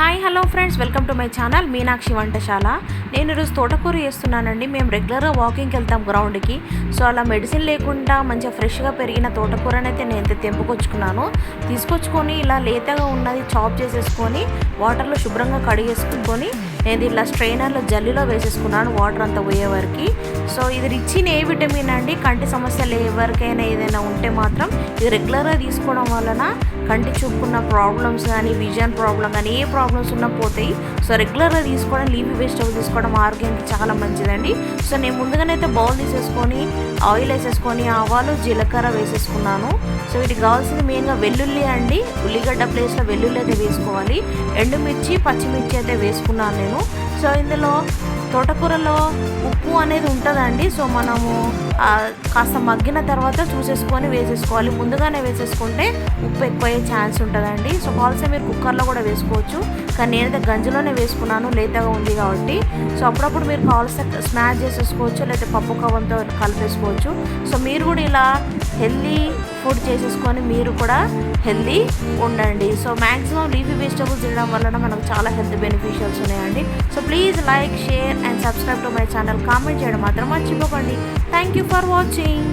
Hi hello friends. Welcome to my channel Meenakshi వంటశాల. నేను ఈరోజు తోటకూర చేస్తున్నానండి. మేము రెగ్యులర్గా వాకింగ్కి వెళ్తాం గ్రౌండ్కి. సో అలా మెడిసిన్ లేకుండా మంచిగా ఫ్రెష్గా పెరిగిన తోటకూరని అయితే నేను అయితే తెంపుకొచ్చుకున్నాను. తీసుకొచ్చుకొని ఇలా లేతగా ఉన్నది చాప్ చేసేసుకొని వాటర్లో శుభ్రంగా కడిగేసుకొని నేను ఇలా స్ట్రైనర్లో జల్లిలో వేసేసుకున్నాను వాటర్ అంతా పోయే సో ఇది రిచ్ ఏ విటమిన్ అండి. కంటి సమస్యలు ఎవరికైనా ఏదైనా ఉంటే మాత్రం ఇది రెగ్యులర్గా తీసుకోవడం వలన కంటి చూపుకున్న ప్రాబ్లమ్స్ కానీ విజన్ ప్రాబ్లం కానీ ఏ ప్రాబ్లమ్స్ ఉన్నా పోతాయి సో రెగ్యులర్గా తీసుకోవడం లీఫీ వెజిటబుల్ తీసుకోవడం ఆరోగ్యానికి చాలా మంచిదండి. సో నేను ముందుగానే అయితే బౌల్ తీసేసుకొని ఆయిల్ వేసేసుకొని ఆవాలు జీలకర్ర వేసేసుకున్నాను. సో వీటికి కావాల్సింది మెయిన్గా వెల్లుల్లి అండి. ఉల్లిగడ్డ ప్లేస్లో వెల్లుల్లి అయితే వేసుకోవాలి. ఎండుమిర్చి పచ్చిమిర్చి అయితే వేసుకున్నాను నేను. సో ఇందులో తోటకూరలో ఉప్పు అనేది ఉంటుందండి. సో మనము కాస్త మగ్గిన తర్వాత చూసేసుకొని వేసేసుకోవాలి. ముందుగానే వేసేసుకుంటే ఉప్పు ఎక్కువయ్యే ఛాన్స్ ఉంటుందండి. సో కావాల్సిన మీరు కుక్కర్లో కూడా వేసుకోవచ్చు. కానీ నేనైతే గంజిలోనే వేసుకున్నాను. లేతగా ఉంది కాబట్టి. సో అప్పుడప్పుడు మీరు కావాల్సిన స్మాష్ చేసేసుకోవచ్చు. లేకపోతే పప్పు కవంతో కలిపేసుకోవచ్చు. సో మీరు కూడా ఇలా హెల్దీ ఫుడ్ చేసేసుకొని మీరు కూడా హెల్దీ ఉండండి. సో మ్యాక్సిమం లీఫీ వెజిటబుల్స్ తినడం వలన మనకు చాలా హెల్త్ బెనిఫిషియల్స్ ఉన్నాయండి. So please like share and subscribe to my channel comment చేయడం మాత్రం మర్చిపోకండి. Thank you for watching